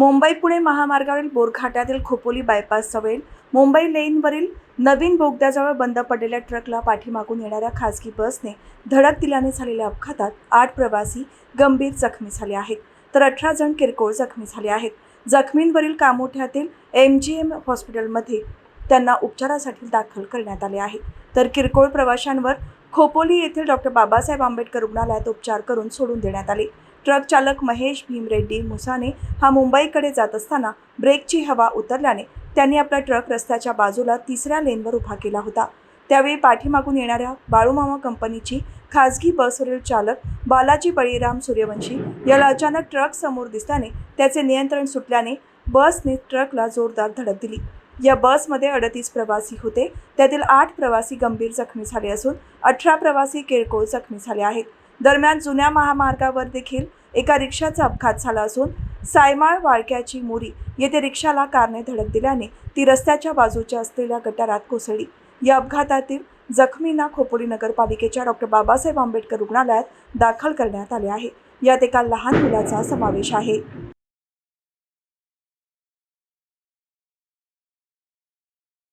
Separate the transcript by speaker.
Speaker 1: मुंबई पुणे महामार्गावरील बोरघाटातील खोपोली बायपास जवळ मुंबई लेनवरील नवीन बोगद्याजवळ बंद पडलेल्या ट्रकला पाठीमागून येणाऱ्या खासगी बसने धडक दिल्याने झालेल्या अपघातात आठ प्रवासी गंभीर जखमी झाले आहेत. तर अठरा जण किरकोळ जखमी झाले आहेत. जखमींवरील कामोठ्यातील एम जी एम हॉस्पिटलमध्ये त्यांना उपचारासाठी दाखल करण्यात आले आहे. तर किरकोळ प्रवाशांवर खोपोली येथील डॉक्टर बाबासाहेब आंबेडकर रुग्णालयात उपचार करून सोडून देण्यात आले. ट्रक चालक महेश भीमरेड्डी मुसाने हा मुंबईकडे जात असताना ब्रेकची हवा उतरल्याने त्यांनी आपला ट्रक रस्त्याच्या बाजूला तिसऱ्या लेनवर उभा केला होता. त्यावेळी पाठीमागून येणाऱ्या बाळूमामा कंपनीची खासगी बसवरील चालक बालाजी बळीराम सूर्यवंशी याला अचानक ट्रक समोर दिसल्याने त्याचे नियंत्रण सुटल्याने बसने ट्रकला जोरदार धडक दिली. या बसमध्ये अडतीस प्रवासी होते. त्यातील आठ प्रवासी गंभीर जखमी झाले असून अठरा प्रवासी किरकोळ जखमी झाले आहेत. दरम्यान जुन्या महामार्गावर देखील एका रिक्षाचा अपघात झाला असून सायमाळ वाळक्याची मोरी येथे रिक्षाला कारने धडक दिल्याने ती रस्त्याच्या बाजूच्या असलेल्या गटारात कोसळली. या अपघातातील जखमींना खोपोली नगरपालिकेच्या डॉक्टर बाबासाहेब आंबेडकर रुग्णालयात दाखल करण्यात आले आहे. यात एका लहान मुलाचा समावेश आहे.